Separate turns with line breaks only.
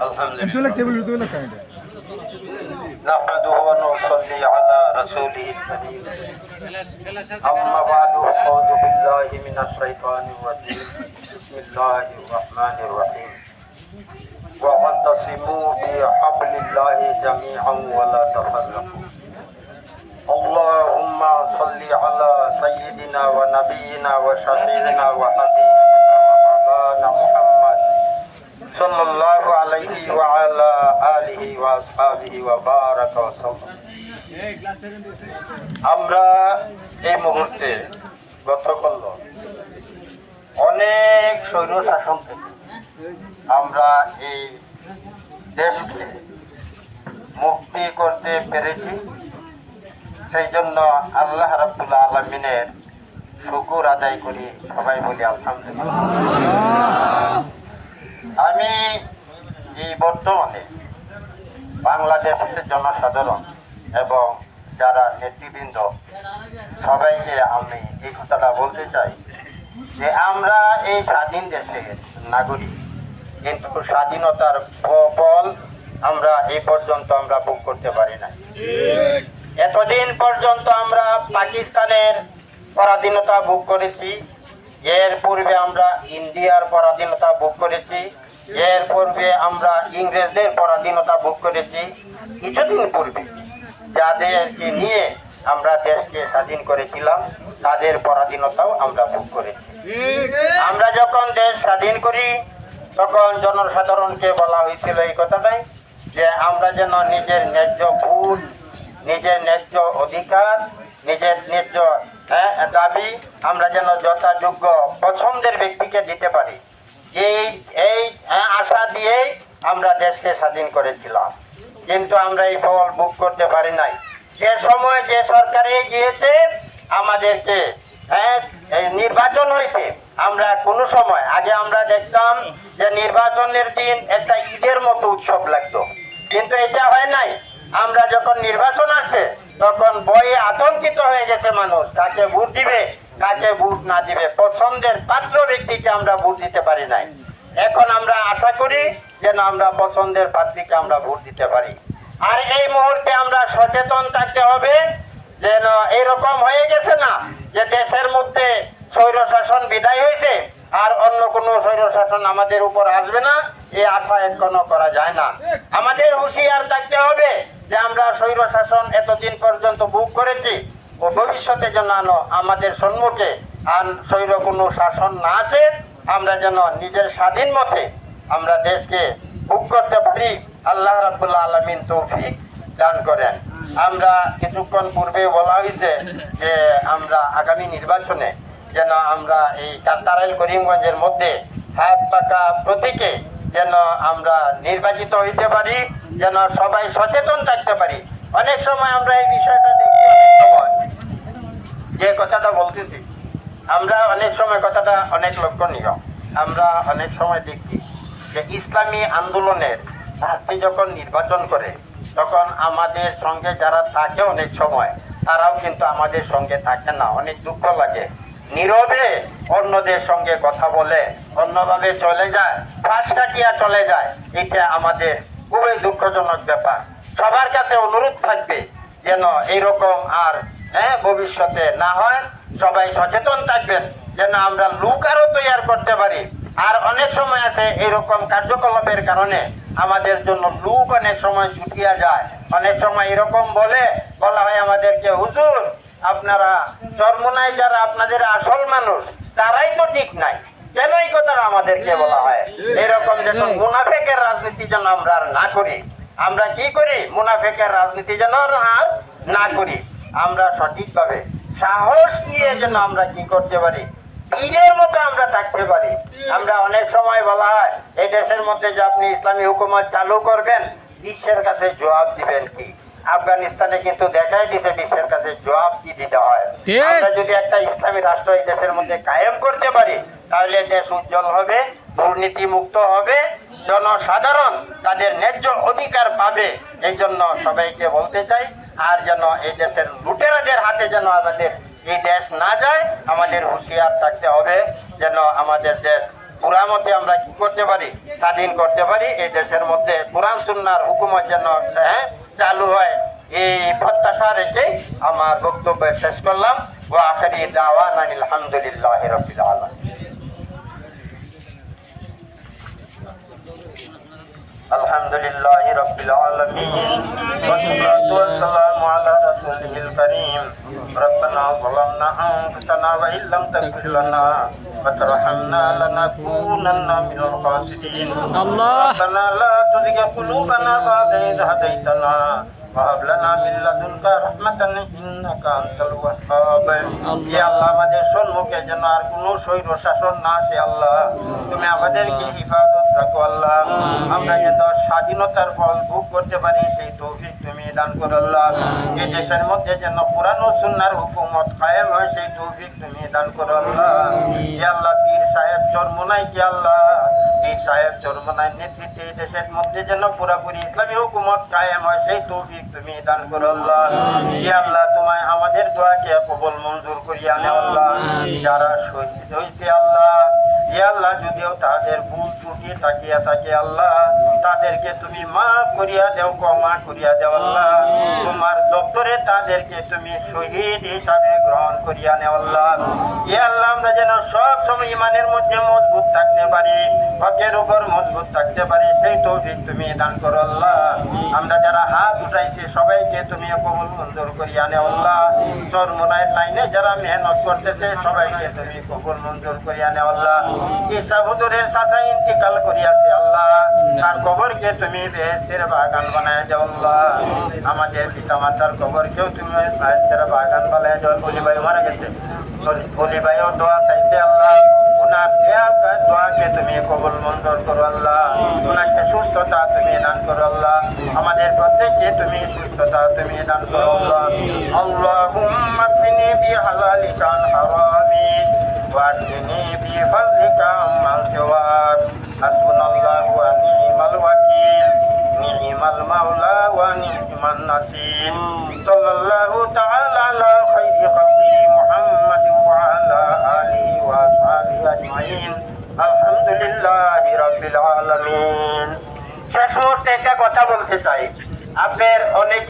الحمد لله. نحمده ونصلي على رسوله الكريم. أما بعد أعوذ بالله من الشيطان الرجيم. بسم الله الرحمن الرحيم. واعتصموا بحبل الله جميعا ولا تفرقوا. اللهم صل على سيدنا ونبينا وشفيعنا وحبيبنا ومولانا محمد صلى الله عليه وعلى آله وأصحابه وبارك وسلم আমরা এই মুহূর্তে গতকাল অনেক স্বৈর শাসন থেকে আমরা এই দেশকে মুক্তি করতে পেরেছি সেই জন্য আল্লাহ রাবুল্লাহ আলমিনের শুকুর আদায় করি সবাই বলি আলহামদুলিল্লাহ। আমি এই বর্তমানে বাংলাদেশের জনসাধারণ এবং যারা নেতৃবৃন্দ সবাইকে আমি এই কথাটা বলতে চাই যে আমরা এই স্বাধীন দেশের নাগরিক। কিন্তু স্বাধীনতার ফল আমরা এই পর্যন্ত আমরা ভোগ করতে পারি না এতদিন পর্যন্ত আমরা পাকিস্তানের পরাধীনতা ভোগ করেছি। এর পূর্বে আমরা ইন্ডিয়ার পরাধীনতা ভোগ করেছি। এর পূর্বে আমরা ইংরেজদের পরাধীনতা ভোগ করেছি। কিছুদিন পূর্বে যাদেরকে নিয়ে আমরা দেশকে স্বাধীন করেছিলাম, তাদের পরাধীনতাও আমরা ভোগ করেছি। আমরা যখন দেশ স্বাধীন করি, তখন জনসাধারণকে বলা হয়েছিল এই কথাটাই যে আমরা যেন নিজের ন্যায্য ভোট, নিজের ন্যায্য অধিকার নিজের ন্যায্য দাবি আমরা যেন যথাযোগ্য পছন্দের ব্যক্তিকে দিতে পারি। এই এই হ্যাঁ, আশা দিয়েই আমরা দেশকে স্বাধীন করেছিলাম। কিন্তু আমরা এই ফল বুক করতে পারি নাই। যে সময় যে সরকারে গিয়েছে আমাদেরকে হ্যাঁ নির্বাচন হয়েছে। আমরা কোনো সময় আগে আমরা দেখতাম যে নির্বাচনের দিন একটা ঈদের মতো উৎসব লাগতো। কিন্তু এটা হয় নাই। আমরা যখন নির্বাচন আসছে তখন বয়ে আতঙ্কিত হয়ে গেছে মানুষ। কাকে ভোট দিবে, কাকে ভোট না দিবে, পছন্দের পাত্র ব্যক্তিকে আমরা ভোট দিতে পারি নাই। এখন আমরা আশা করি যেন আমরা পছন্দের প্রার্থীকে আমরা ভোট দিতে পারি। আর এই মুহূর্তে আমরা সচেতন থাকতে হবে যেন এরকম হয়ে গেছে না যে দেশের মধ্যে স্বৈর শাসন বিদায় হয়েছে আর অন্য কোনো স্বৈর শাসন আমাদের উপর আসবে না এই আশা এখনও করা যায় না। আমাদের হুঁশিয়ার থাকতে হবে যে আমরা স্বৈর শাসন এতদিন পর্যন্ত বুক করেছি ও ভবিষ্যতে যেন আমাদের সম্মুখে আর স্বৈর কোনো শাসন না আসে, আমরা যেন নিজের স্বাধীন মতে আমরা দেশকে বুক করতে পারি। আল্লাহ রাবুল্লাহ আলমিন তৌফিক দান করেন। আমরা কিছুক্ষণ পূর্বে বলা হয়েছে যে আমরা আগামী নির্বাচনে যেন আমরা এই কাতারাইল করিমগঞ্জের মধ্যে হাত পাকা প্রতীকে যেন আমরা নির্বাচিত হইতে পারি, যেন সবাই সচেতন থাকতে পারি। অনেক সময় আমরা এই বিষয়টা দেখি অনেক সময়। যে কথাটা বলতেছি, আমরা অনেক সময় কথাটা অনেক লক্ষণীয় আমরা অনেক সময় দেখি যে ইসলামী আন্দোলনের প্রার্থী যখন নির্বাচন করে, তখন আমাদের সঙ্গে যারা থাকে অনেক সময়, তারাও কিন্তু আমাদের সঙ্গে থাকে না। অনেক দুঃখ লাগে। নীরবে অন্যদের সঙ্গে কথা বলে, অন্যভাবে চলে যায় ফাঁস কাটিয়া চলে যায়। এটা আমাদের খুবই দুঃখজনক ব্যাপার। সবার কাছে অনুরোধ থাকবে যেন এইরকম আর হ্যাঁ ভবিষ্যতে না হয়। সবাই সচেতন থাকবেন যেন আমরা লুক আরও তৈরি করতে পারি। আর অনেক সময় আছে এরকম কার্যকলাপের কারণে আমাদের জন্য লুক অনেক সময় জুটিয়া যায়। অনেক সময় এরকম বলে বলা হয় আমাদেরকে হুজুর আপনারা চরমোনায় যারা আপনাদের আসল মানুষ তারাই তো ঠিক নাই। কেন এই কথাটা আমাদেরকে বলা হয়? এরকম যেন মুনাফেকের রাজনীতি যেন আমরা আর না করি আমরা কি করি? মুনাফেকের রাজনীতি যেন আর না করি। আমরা সঠিকভাবে সাহস নিয়ে যেন আমরা কি করতে পারি? বীরের মতো আমরা থাকতে পারি। আমরা অনেক সময় বলা হয় এই দেশের মধ্যে যে আপনি ইসলামী হুকুমত চালু করবেন বিশ্বের কাছে জবাব দিবেন কি? আফগানিস্তানে কিন্তু দেখাই দিছে বিশ্বের কাছে জবাব কি দিতে হয়। আমরা যদি একটা ইসলামী রাষ্ট্র এই দেশের মধ্যে কায়েম করতে পারি তাহলে দেশ উজ্জ্বল হবে দুর্নীতি মুক্ত হবে জনসাধারণ তাদের ন্যায্য অধিকার পাবে এই জন্য সবাইকে বলতে চাই আর যেন এই দেশের লুটেরাদের হাতে যেন আমাদের এই দেশ না যায় আমাদের হুঁশিয়ার থাকতে হবে যেন আমাদের দেশ পুরা মতে আমরা কি করতে পারি স্বাধীন করতে পারি এই দেশের মধ্যে কোরআন সুন্নার হুকুমত যেন হ্যাঁ, চালু হয় এই প্রত্যাশা রেখে আমার বক্তব্য শেষ করলাম। ও আখেরি দাওয়ান আলহামদুলিল্লাহ রবিল আলম لله رب العالمين والصلاة والسلام على رسوله الكريم ربنا ظلمنا أنفسنا وإن لم تغفر لنا وترحمنا لنكونن من الخاسرين.
الله.
ربنا لا تزغ قلوبنا بعد إذ هديتنا. وهب لنا من لدنك رحمة إنك أنت الوهاب
الله.
يا الله আমাদের সম্মুখে যেন আর কোনো স্বৈর শাসন না আসে আল্লাহ তুমি আমাদেরকে হিফাজত রাখো আল্লাহ আমরা যেন স্বাধীনতার ফল ভোগ করতে পারি সেই তৌফিক তুমি দান করো আল্লাহ এই দেশের মধ্যে যেন কোরআন ও সুন্নাহর হুকুমত কায়েম হয় সেই তৌফিক তুমি দান করো আল্লাহ ইয়া আল্লাহ পীর সাহেব চরমোনাই কি আল্লাহ পীর সাহেব চরমোনাই নেতৃত্বে এই দেশের মধ্যে যেন পুরাপুরি ইসলামী হুকুমত কায়েম হয় সেই তৌফিক তুমি দান করো আল্লাহ। ইয়া আল্লাহ তোমায় আমাদের দোয়াকে কবল মঞ্জুর করিয়া নেও আল্লাহ। যারা শহীদ হয়েছে আল্লাহ ইয়া আল্লাহ যদিও তাদের ভুল ত্রুটি তাকিয়া থাকে আল্লাহ তাদেরকে তুমি মাফ করিয়া দেও ক্ষমা করিয়া দেও আল্লাহ। তোমার দপ্তরে তাদেরকে তুমি শহীদ হিসাবে গ্রহণ করিয়া নেও আল্লাহ। ইয়া আল্লাহ, আমরা যেন সব সময় ইমানের মধ্যে মজবুত থাকতে পারি, হকের উপর মজবুত থাকতে পারি, সেই তৌফিক তুমি দান করো আল্লাহ। আমরা যারা হাত উঠাইছি, সবাইকে তুমি কবুল মঞ্জুর করিয়া নেও আল্লাহ। চরমোনাইয়ের লাইনে যারা মেহনত করতেছে, সবাইকে তুমি কবুল মঞ্জুর করিয়া নেও আল্লাহ। ঈসা হুজুরের সাথে ইন্তিকাল করিয়াছে আল্লাহ। তার কবরকে তুমি বেহেস্তের বাগান বানায় দেও আল্লাহ। আমাদের পিতা মাতার কবরকেও তুমি বেহেস্তের বাগান বানায় জল বলি ভাই মারা গেছে। বলি ও দোয়া চাইতে আল্লাহ। তুমি কবল মঞ্জুর করো আল্লাহ। ওনাকে সুস্থতা তুমি দান করো আল্লাহ। আমাদের প্রত্যেককে তুমি সুস্থতা তুমি দান করো আল্লাহ। বলতে চাই। আপনার অনেক